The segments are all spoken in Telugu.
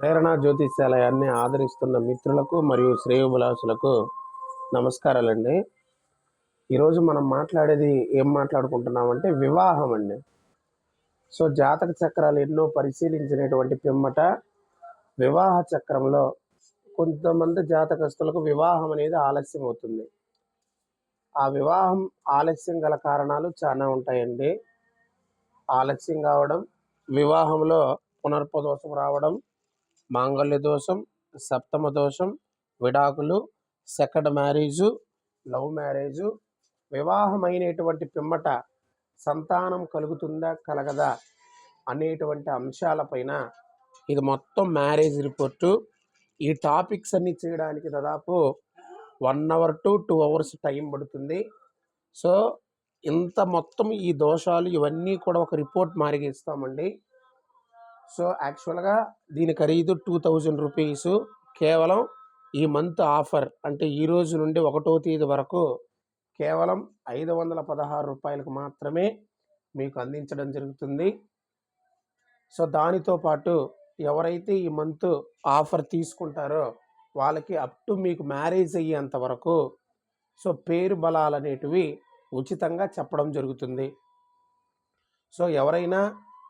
ప్రేరణ జ్యోతిష్యాలయాన్ని ఆదరిస్తున్న మిత్రులకు మరియు శ్రేయోభిలాషులకు నమస్కారాలండి. ఈరోజు మనం మాట్లాడేది ఏం మాట్లాడుకుంటున్నామంటే వివాహం అండి. సో జాతక చక్రాలు ఎన్నో పరిశీలించినటువంటి పిమ్మట వివాహ చక్రంలో కొంతమంది జాతకస్తులకు వివాహం అనేది ఆలస్యం అవుతుంది. ఆ వివాహం ఆలస్యం గల కారణాలు చాలా ఉంటాయండి. ఆలస్యం కావడం వివాహంలో పునర్పదోషం రావడం మాంగళ్య దోషం సప్తమ దోషం విడాకులు సెకండ్ మ్యారేజు లవ్ మ్యారేజు వివాహమైనటువంటి పిమ్మట సంతానం కలుగుతుందా కలగదా అనేటువంటి అంశాలపైన ఇది మొత్తం మ్యారేజ్ రిపోర్టు. ఈ టాపిక్స్ అన్ని చేయడానికి దాదాపు one hour to two hours time పడుతుంది. సో ఇంత మొత్తం ఈ దోషాలు ఇవన్నీ కూడా ఒక రిపోర్ట్ మారిగిస్తామండి. సో యాక్చువల్గా దీని ఖరీదు టూ థౌజండ్ రూపీస్. కేవలం ఈ మంత్ ఆఫర్ అంటే ఈ రోజు నుండి ఒకటో తేదీ వరకు కేవలం ఐదు వందల పదహారు రూపాయలకు మాత్రమే మీకు అందించడం జరుగుతుంది. సో దానితో పాటు ఎవరైతే ఈ మంత్ ఆఫర్ తీసుకుంటారో వాళ్ళకి అప్ టు మీకు మ్యారేజ్ అయ్యేంత వరకు సో పేరు బలాలు అనేటివి ఉచితంగా చెప్పడం జరుగుతుంది. సో ఎవరైనా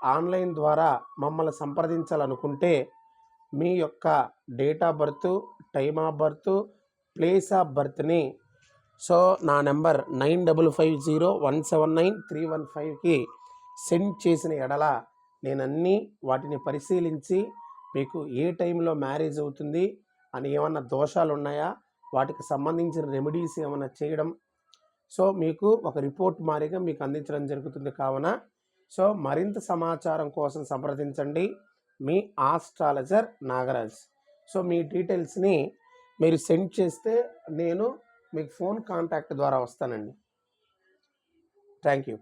ఆన్లైన్ ద్వారా మమ్మల్ని సంప్రదించాలనుకుంటే మీ యొక్క date of birth time of birth place of బర్త్ని so నా number nine double five zero one seven nine three one ఫైవ్కి సెండ్ చేసిన ఎడల నేను అన్నీ వాటిని పరిశీలించి మీకు ఏ టైంలో మ్యారేజ్ అవుతుంది అని ఏమన్నా దోషాలు ఉన్నాయా వాటికి సంబంధించిన రెమెడీస్ ఏమైనా చేయడం? సో మీకు ఒక రిపోర్ట్ మారిగా మీకు అందించడం జరుగుతుంది కావున సో మరింత సమాచారం కోసం సంప్రదించండి మీ ఆస్ట్రాలజర్ నాగరాజ్. సో మీ డీటెయిల్స్ని మీరు సెండ్ చేస్తే నేను మీకు ఫోన్ కాంటాక్ట్ ద్వారా వస్తానండి. Thank you.